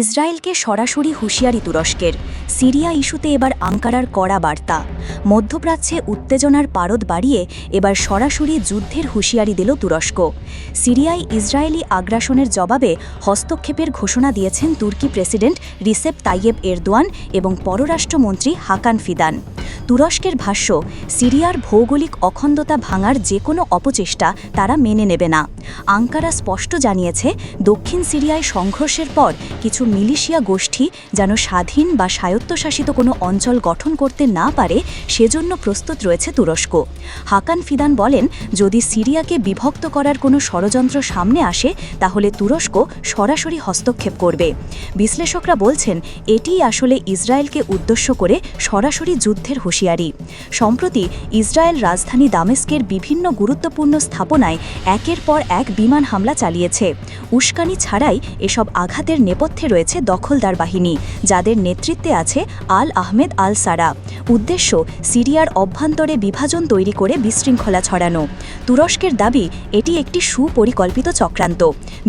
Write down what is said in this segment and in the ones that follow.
ইসরায়েলকে সরাসরি হুঁশিয়ারি তুরস্কের। সিরিয়া ইস্যুতে এবার আঙ্কারার কড়া বার্তা। মধ্যপ্রাচ্যে উত্তেজনার পারদ বাড়িয়ে এবার সরাসরি যুদ্ধের হুঁশিয়ারি দিল তুরস্ক। সিরিয়ায় ইসরায়েলি আগ্রাসনের জবাবে হস্তক্ষেপের ঘোষণা দিয়েছেন তুর্কি প্রেসিডেন্ট রিসেপ তাইয়েব এরদোয়ান এবং পররাষ্ট্রমন্ত্রী হাকান ফিদান। তুরস্কের ভাষ্য, সিরিয়ার ভৌগোলিক অখণ্ডতা ভাঙার যে কোনো অপচেষ্টা তারা মেনে নেবে না। আঙ্কারা স্পষ্ট জানিয়েছে, দক্ষিণ সিরিয়ায় সংঘর্ষের পর কিছু মিলিশিয়া গোষ্ঠী যেন স্বাধীন বা স্বায়ত্তশাসিত কোনো অঞ্চল গঠন করতে না পারে, সেজন্য প্রস্তুত রয়েছে তুরস্ক। হাকান ফিদান বলেন, যদি সিরিয়াকে বিভক্ত করার কোনো ষড়যন্ত্র সামনে আসে, তাহলে তুরস্ক সরাসরি হস্তক্ষেপ করবে। বিশ্লেষকরা বলছেন, এটিই আসলে ইসরায়েলকে উদ্দেশ্য করে সরাসরি যুদ্ধের হুঁশিয়ারি। সম্প্রতি ইসরায়েল রাজধানী দামেস্কের বিভিন্ন গুরুত্বপূর্ণ স্থাপনায় একের পর এক বিমান হামলা চালিয়েছে। উস্কানি ছাড়াই এসব আঘাতের নেপথ্যে রয়েছে দখলদার বাহিনী, যাদের নেতৃত্বে আছে আল আহমেদ আল সারা। উদ্দেশ্য, সিরিয়ার অভ্যন্তরে বিভাজন তৈরি করে বিশৃঙ্খলা ছড়ানো। তুরস্কের দাবি, এটি একটি সুপরিকল্পিত চক্রান্ত।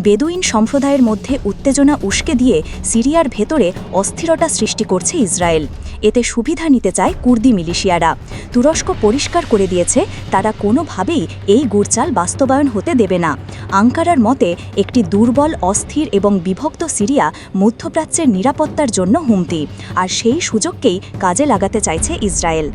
বেদুইন সম্প্রদায়ের মধ্যে উত্তেজনা উস্কে দিয়ে সিরিয়ার ভেতরে অস্থিরতা সৃষ্টি করছে ইসরায়েল। এতে সুবিধা নিতে চায় কুর্দি মিলিশিয়ারা। তুরস্ক পরিষ্কার করে দিয়েছে, তারা কোনোভাবেই এই গুড়চাল বাস্তবায়ন হতে দেবে না। আঙ্কারার মতে, একটি দুর্বল, অস্থির এবং বিভক্ত সিরিয়া মধ্যপ্রাচ্যের নিরাপত্তার জন্য হুমতি, আর সেই সুযোগকেই কাজে লাগাতে চাইছে ইসরায়েল।